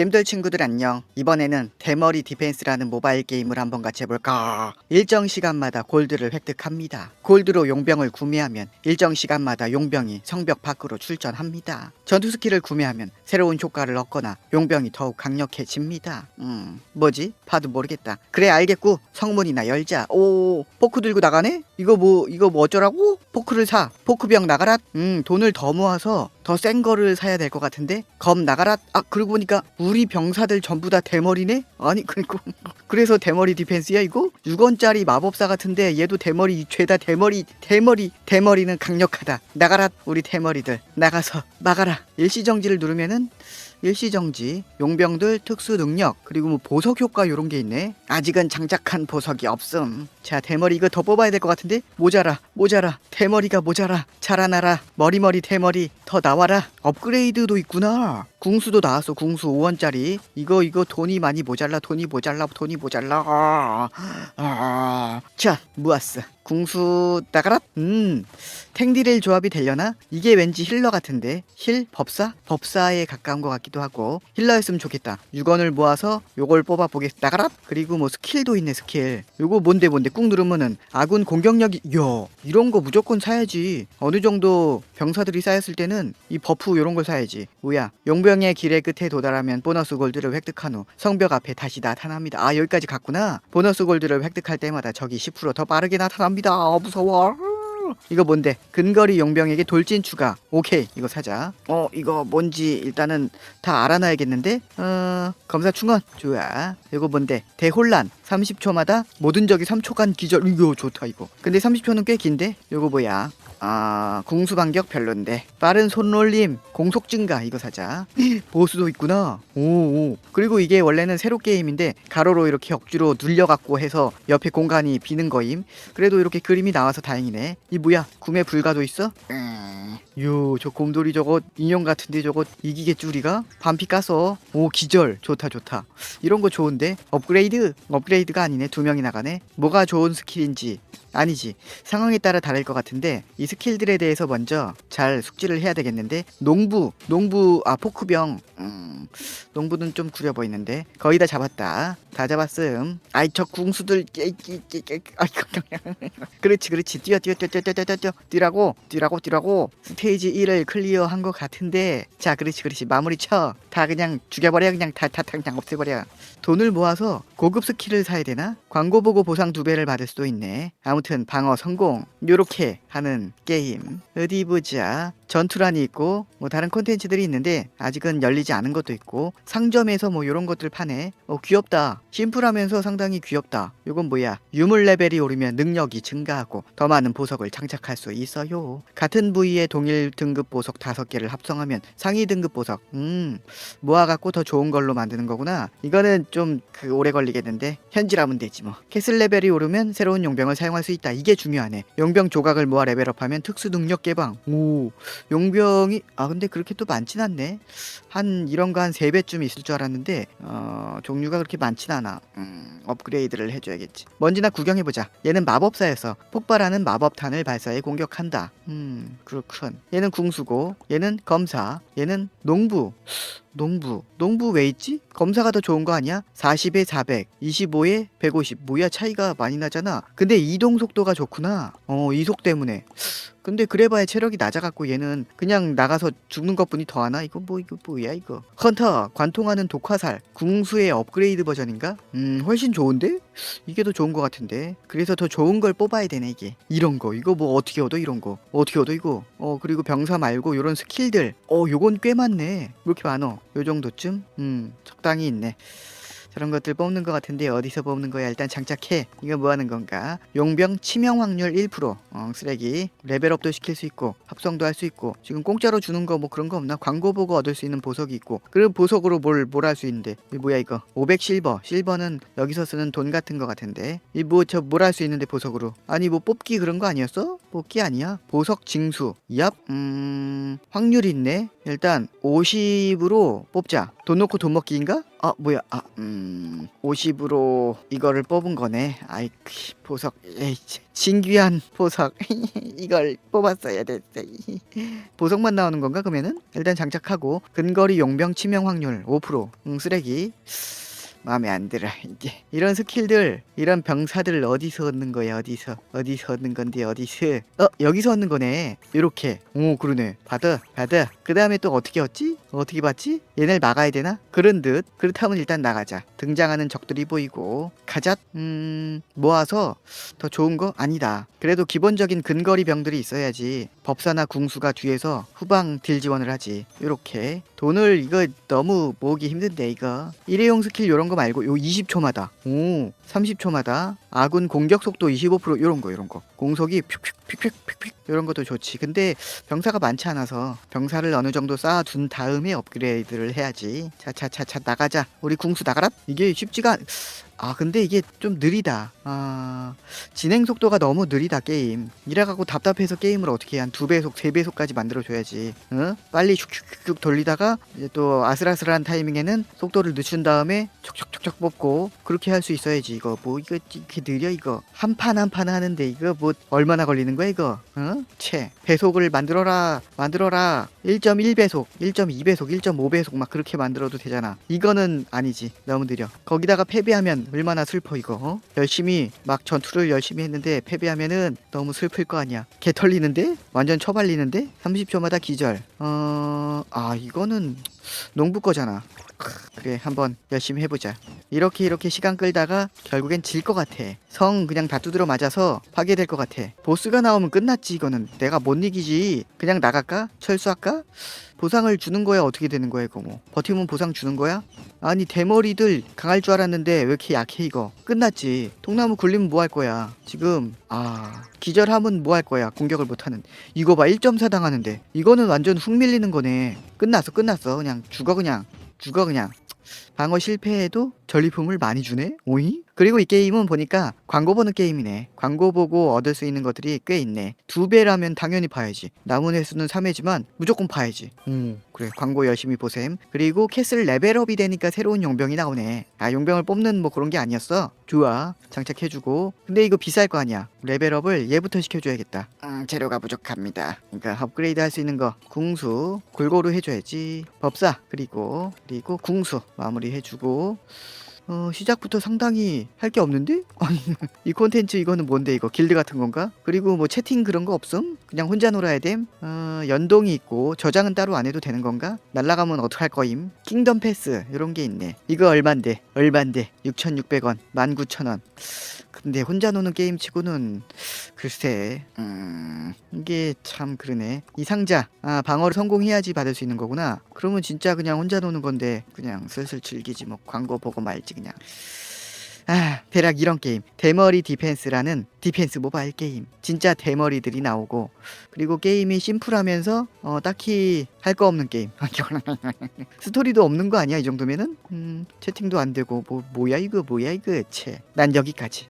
gem들 친구들 안녕. 이번에는 대머리 디펜스라는 모바일 게임을 한번 같이 해볼까? 일정 시간마다 골드를 획득합니다. 골드로 용병을 구매하면 일정 시간마다 용병이 성벽 밖으로 출전합니다. 전투 스킬을 구매하면 새로운 효과를 얻거나 용병이 더욱 강력해집니다. 음, 뭐지? 봐도 모르겠다. 그래 알겠고 성문이나 열자. 오, 포크 들고 나가네? 이거 뭐 이거 뭐 어쩌라고? 포크를 사. 포크병 나가라. 음, 돈을 더 모아서 더 센 거를 사야 될 것 같은데 검 나가라. 아 그러고 보니까 우리 병사들 전부 다 대머리네. 아니 그리고 그래서 대머리 디펜스야 이거? 6원짜리 마법사 같은데 얘도 대머리 죄다 대머리 대머리 대머리는 강력하다. 나가라 우리 대머리들 나가서 막아라. 일시정지를 누르면은 일시정지, 용병들 특수 능력, 그리고 뭐 보석 효과 요런 게 있네. 아직은 장착한 보석이 없음. 자, 대머리 이거 더 뽑아야 될 것 같은데? 모자라, 모자라, 대머리가 모자라, 자라나라, 머리머리 대머리, 더 나와라. 업그레이드도 있구나. 궁수도 나왔어, 궁수 5원짜리. 이거, 이거 돈이 많이 모자라, 돈이 모자라, 돈이 모자라. 아, 아. 자, 모았어. 궁수 나가라. 음, 탱디렐 조합이 되려나? 이게 왠지 힐러 같은데 힐 법사 법사에 가까운 것 같기도 하고 힐러였으면 좋겠다. 6원을 모아서 요걸 뽑아 보겠. 나가라. 그리고 뭐 스킬도 있네 스킬. 요거 뭔데 뭔데 꾹 누르면은 아군 공격력이 야 이런 거 무조건 사야지. 어느 정도 병사들이 쌓였을 때는 이 버프 요런 걸 사야지. 뭐야 용병의 길의 끝에 도달하면 보너스 골드를 획득한 후 성벽 앞에 다시 나타납니다. 아 여기까지 갔구나. 보너스 골드를 획득할 때마다 적이 10%더 빠르게 나타납니다. 아, 무서워. 이거 뭔데? 근거리 용병에게 돌진 추가. 오케이, 이거 사자. 어, 이거 뭔지 일단은 다 알아놔야겠는데? 어, 검사 충원. 좋아. 이거 뭔데? 대혼란. 30초마다 모든 적이 3초간 기절. 이거 좋다, 이거. 근데 30초는 꽤 긴데? 이거 뭐야? 아, 궁수 반격 별론데. 빠른 손놀림, 공속 증가 이거 사자. 보스도 있구나. 오, 오. 그리고 이게 원래는 새로 게임인데 가로로 이렇게 억지로 눌려갖고 해서 옆에 공간이 비는 거임. 그래도 이렇게 그림이 나와서 다행이네. 이 뭐야? 구매 불가도 있어? 음. 요, 저 곰돌이 저거 인형 같은데 저거 이기겠지 우리가? 반피 까서. 오, 기절. 좋다, 좋다. 이런 거 좋은데? 업그레이드? 업그레이드 가 아니네. 두 명이 나가네. 뭐가 좋은 스킬인지. 아니지. 상황에 따라 다를 것 같은데 이 스킬들에 대해서 먼저 잘 숙지를 해야 되겠는데 농부, 농부 아 포크병. 음, 농부는 좀 구려 보이는데 거의 다 잡았다. 다 잡았음. 아이 저 궁수들. 아이 그렇지, 그렇지. 뛰어, 뛰어, 뛰어, 뛰어, 뛰어, 뛰어. 뛰라고, 뛰라고, 뛰라고. 스테이지 1을 클리어한 것 같은데 자, 그렇지, 그렇지. 마무리 쳐. 다 그냥 죽여버려, 그냥 다, 다, 다 그냥 없애버려. 돈을 모아서 고급 스킬을 사야 되나? 광고 보고 보상 두 배를 받을 수도 있네. 아무튼 방어 성공. 요렇게 하는 게임. 어디 보자. 전투란이 있고 뭐 다른 콘텐츠들이 있는데 아직은 열리지 않은 것도 있고 상점에서 뭐 요런 것들 파네. 어 귀엽다. 심플하면서 상당히 귀엽다. 요건 뭐야? 유물 레벨이 오르면 능력이 증가하고 더 많은 보석을 장착할 수 있어요. 같은 부위의 동일 등급 보석 5개를 합성하면 상위 등급 보석. 음. 모아갖고 더 좋은 걸로 만드는 거구나. 이거는 좀 그 오래 걸리겠는데 현질하면 되지 뭐. 캐슬 레벨이 오르면 새로운 용병을 사용할 수 있다. 이게 중요하네. 용병 조각을 모아 레벨업하면 특수 능력 개방. 오, 용병이 아 근데 그렇게 또 많진 않네. 한 이런 거 한 세 배쯤 있을 줄 알았는데 어, 종류가 그렇게 많진 않아. 음, 업그레이드를 해줘야겠지. 먼지나 구경해 보자. 얘는 마법사여서 폭발하는 마법탄을 발사해 공격한다. 음, 그렇군. 얘는 궁수고, 얘는 검사, 얘는 농부. 농부. 농부 왜 있지? 검사가 더 좋은 거 아니야? 40에 400, 25에 150. 뭐야 차이가 많이 나잖아. 근데 이동 속도가 좋구나. 어, 이속 때문에. 근데 그래봐야 체력이 낮아갖고 얘는 그냥 나가서 죽는 것뿐이 더하나? 이거 뭐 이거 뭐야 이거? 헌터 관통하는 독화살 궁수의 업그레이드 버전인가? 음 훨씬 좋은데? 이게 더 좋은 것 같은데? 그래서 더 좋은 걸 뽑아야 되네 이게. 이런 거. 이거 뭐 어떻게 얻어 이런 거? 어떻게 얻어 이거? 어 그리고 병사 말고 요런 스킬들. 어 요건 꽤 많네. 왜 이렇게 많어? 요 정도쯤? 음 적당히 있네 저런 것들 뽑는 것 같은데 어디서 뽑는 거야? 일단 장착해. 이거 뭐 하는 건가? 용병 치명 확률 1% 어, 쓰레기. 레벨업도 시킬 수 있고 합성도 할 수 있고 지금 공짜로 주는 거 뭐 그런 거 없나? 광고 보고 얻을 수 있는 보석이 있고 그리고 보석으로 뭘 뭘 할 수 있는데? 이 뭐야 이거? 500 실버. 실버는 여기서 쓰는 돈 같은 거 같은데. 이 뭐 저 뭘 할 수 있는데 보석으로? 아니 뭐 뽑기 그런 거 아니었어? 뽑기 아니야? 보석 징수. 얍. 음, 확률 있네. 일단 50으로 뽑자. 돈 놓고 돈 먹기인가? 아 뭐야. 아 음 50으로 이거를 뽑은 거네. 아이 크, 보석. 에이 참, 신귀한 보석. 이걸 뽑았어야 됐어. 보석만 나오는 건가 그러면은? 일단 장착하고 근거리 용병 치명 확률 5% 응, 쓰레기 마음에 안 들어 이제. 이런 스킬들 이런 병사들 어디서 얻는 거야 어디서? 어디서 얻는 건데 어디서? 어 여기서 얻는 거네. 요렇게. 오 그러네. 받아 받아. 그 다음에 또 어떻게 얻지? 어떻게 받지? 얘네를 막아야 되나? 그런 듯. 그렇다면 일단 나가자. 등장하는 적들이 보이고. 가자. 음 모아서 더 좋은 거? 아니다. 그래도 기본적인 근거리 병들이 있어야지. 법사나 궁수가 뒤에서 후방 딜 지원을 하지. 요렇게. 돈을 이거 너무 모으기 힘든데 이거. 일회용 스킬 요런 거 말고 요 20초마다. 오 30초마다 아군 공격 속도 25% 요런 거 요런 거. 공속이 픽픽픽픽픽 요런 것도 좋지. 근데 병사가 많지 않아서 병사를 어느 정도 쌓아둔 다음에 업그레이드를 해야지. 차차차차 나가자. 우리 궁수 나가라. 이게 쉽지가 않... 아 근데 이게 좀 느리다. 아 진행 속도가 너무 느리다 게임. 이래갖고 답답해서 게임을 어떻게 한 두 배속 세 배속까지 만들어줘야지. 어? 빨리 슉슉슉 돌리다가 이제 또 아슬아슬한 타이밍에는 속도를 늦춘 다음에 촉촉 촉촉 뽑고 그렇게 할 수 있어야지. 이거 뭐 이거 이렇게 느려 이거. 한 판 한 판 하는데 이거 뭐 얼마나 걸리는 거야 이거? 어? 채. 배속을 만들어라 만들어라. 1.1배속 1.2배속 1.5배속 막 그렇게 만들어도 되잖아. 이거는 아니지. 너무 느려. 거기다가 패배하면 얼마나 슬퍼 이거 어? 열심히 막 전투를 열심히 했는데 패배하면은 너무 슬플 거 아니야. 개 털리는데? 완전 처발리는데? 30초마다 기절. 어 아 이거는 농부 거잖아. 그래 한번 열심히 해보자 이렇게 이렇게 시간 끌다가 결국엔 질 것 같아. 성 그냥 다 두드려 맞아서 파괴될 것 같아. 보스가 나오면 끝났지 이거는. 내가 못 이기지? 그냥 나갈까? 철수할까? 보상을 주는 거야? 어떻게 되는 거야 이거 뭐? 버티면 보상 주는 거야? 아니 대머리들 강할 줄 알았는데 왜 이렇게 약해 이거? 끝났지. 통나무 굴리면 뭐 할 거야? 지금 아 기절하면 뭐 할 거야? 공격을 못하는. 이거 봐 1.4 당하는데. 이거는 완전 훅 밀리는 거네. 끝났어 끝났어. 그냥 죽어 그냥. 죽어 그냥 방어 실패해도 전리품을 많이 주네? 오이 그리고 이 게임은 보니까 광고 보는 게임이네. 광고 보고 얻을 수 있는 것들이 꽤 있네. 두 배라면 당연히 봐야지. 남은 횟수는 3회지만 무조건 봐야지. 음 그래. 광고 열심히 보셈. 그리고 캐슬 레벨업이 되니까 새로운 용병이 나오네. 아 용병을 뽑는 뭐 그런 게 아니었어? 좋아. 장착해주고. 근데 이거 비쌀 거 아니야. 레벨업을 얘부터 시켜줘야겠다. 음 재료가 부족합니다. 그러니까 업그레이드 할 수 있는 거. 궁수 골고루 해줘야지. 법사 그리고 그리고 궁수. 마무리 해주고 어, 시작부터 상당히 할 게 없는데? 이 콘텐츠 이거는 뭔데 이거? 길드 같은 건가? 그리고 뭐 채팅 그런 거 없음? 그냥 혼자 놀아야 됨? 어, 연동이 있고 저장은 따로 안 해도 되는 건가? 날라가면 어떡할 거임? 킹덤 패스 이런 게 있네. 이거 얼만데? 얼만데? 6,600원, 19,000원. 근데 혼자 노는 게임 치고는 글쎄 음 이게 참 그러네 이 상자 아 방어를 성공해야지 받을 수 있는 거구나 그러면 진짜 그냥 혼자 노는 건데 그냥 슬슬 즐기지 뭐 광고 보고 말지 그냥. 아 대략 이런 게임. 대머리 디펜스라는 디펜스 모바일 게임. 진짜 대머리들이 나오고. 그리고 게임이 심플하면서 어, 딱히 할 거 없는 게임. 스토리도 없는 거 아니야 이 정도면은? 음 채팅도 안 되고. 뭐 뭐야 이거 뭐야 이거 채 난 여기까지